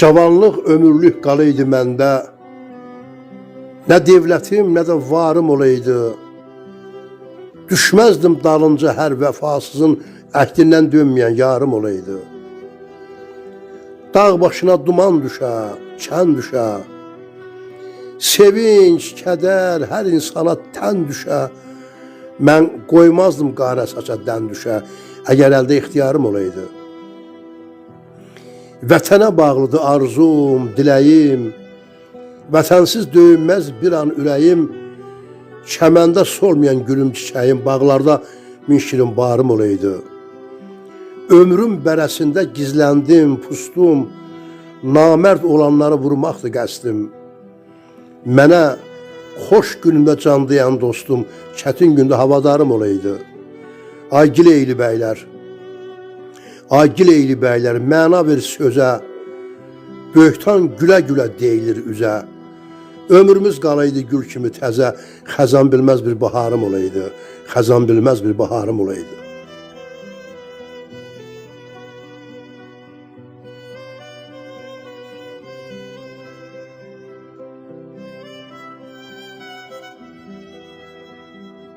Cavanlıq ömürlük qalıydı məndə. Nə devlətim, nə də varım olaydı. Düşməzdim dalınca hər vəfasızın əhdindən dönməyən yarım olaydı. Dağ başına duman düşə, çən düşə. Sevinç, kədər hər insana tən düşə. Mən qoymazdım qara saça dən düşə, əgər əldə ixtiyarım olaydı. Vətənə bağlıdır arzum, diləyim. Vətənsiz döyünməz bir an ürəyim. Çəməndə solmayan gülüm çiçəyim, bağlarda min şirin barım olaydı. Ömrüm bərəsində gizləndim, pustum. Namərd olanları vurmaqdı qəsdim. Mənə xoş günümdə can dostum, çətin gündə havadarım olaydı. Ay Gileyli bəylər, ay Gileyli bəylər, məna ver sözə, böhtan gülə-gülə deyilir üzə. Ömrümüz qalaydı gül kimi təzə, xəzan bilməz bir baharım olaydı, xəzan bilməz bir baharım olaydı.